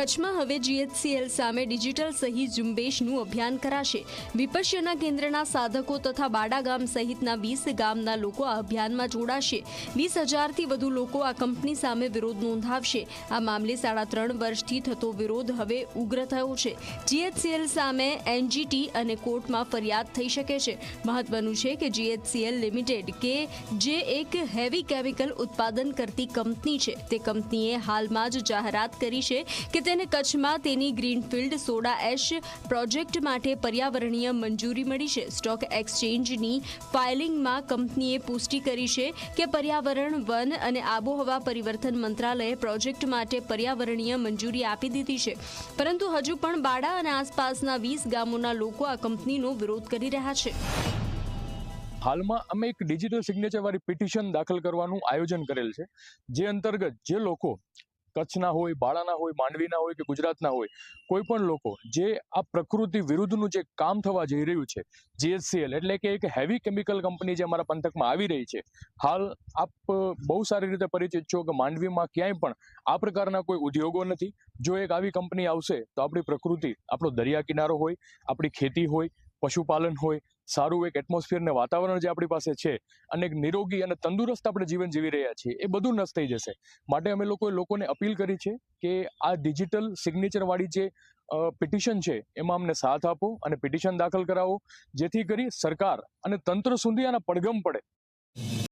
કચ્છમાં હવે જીએચસીએલ સામે ડિજિટલ સહી ઝુંબેશનું અભિયાન કરાશે. વિપશ્યના કેન્દ્રના સાધકો તથા બાડા ગામ સહિતના વીસ ગામના લોકો આ અભિયાનમાં જોડાશે. વીસ હજારથી વધુ લોકો આ કંપની સામે વિરોધ નોંધાવશે. આ મામલે સાડા ત્રણ વર્ષથી થતો વિરોધ હવે ઉગ્ર થયો છે. જીએચસીએલ સામે એનજીટી અને કોર્ટમાં ફરિયાદ થઈ શકે છે. મહત્વનું છે કે જીએચસીએલ લિમિટેડ કે જે એક હેવી કેમિકલ ઉત્પાદન કરતી કંપની છે. તે કંપનીએ હાલમાં જ જાહેરાત કરી છે કે તેને કચ્છમાં તેની ગ્રીનફિલ્ડ સોડા એશ પ્રોજેક્ટ માટે પર્યાવરણીય મંજૂરી મળી છે. સ્ટોક એક્સચેન્જની ફાઇલિંગમાં કંપનીએ પુષ્ટિ કરી છે કે પર્યાવરણ, વન અને આબોહવા પરિવર્તન મંત્રાલયે પ્રોજેક્ટ માટે પર્યાવરણીય મંજૂરી આપી દીધી છે. પરંતુ હજુ પણ બાડા અને આસપાસના વીસ ગામોના લોકો આ કંપનીનો વિરોધ કરી રહ્યા છે. હાલમાં અમે એક ડિજિટલ સિગ્નેચરવાળી પિટિશન દાખલ કરવાનું આયોજન કરેલ છે. જે અંતર્ગત જે લોકો કચ્છના હોય, બાળાના હોય, માંડવીના હોય કે ગુજરાતના હોય કોઈ પણ લોકો જે આ પ્રકૃતિ વિરુદ્ધનું જે કામ થવા જઈ રહ્યું છે જીએસસીએલ એટલે કે એક હેવી કેમિકલ કંપની જે અમારા પંથકમાં આવી રહી છે, હાલ આપ બહુ સારી રીતે પરિચિત છો કે માંડવીમાં ક્યાંય પણ આ પ્રકારના કોઈ ઉદ્યોગો નથી. જો એક આવી કંપની આવશે તો આપણી પ્રકૃતિ, આપણો દરિયા કિનારો હોય, આપણી ખેતી હોય પશુપાલન હોય, સારું એક એટમોસ્ફિયર ને વાતાવરણ જે આપણી પાસે છે, અને એક નિરોગી અને તંદુરસ્ત આપણે જીવન જીવી રહ્યા છીએ, એ બધું નષ્ટ થઈ જશે. માટે અમે લોકોએ લોકોને અપીલ કરી છે કે આ ડિજિટલ સિગ્નેચરવાળી જે પિટિશન છે, એમાં અમને સાથ આપો અને પિટિશન દાખલ કરાવો, જેથી કરી સરકાર અને તંત્ર સુધી આના પડઘમ પડે.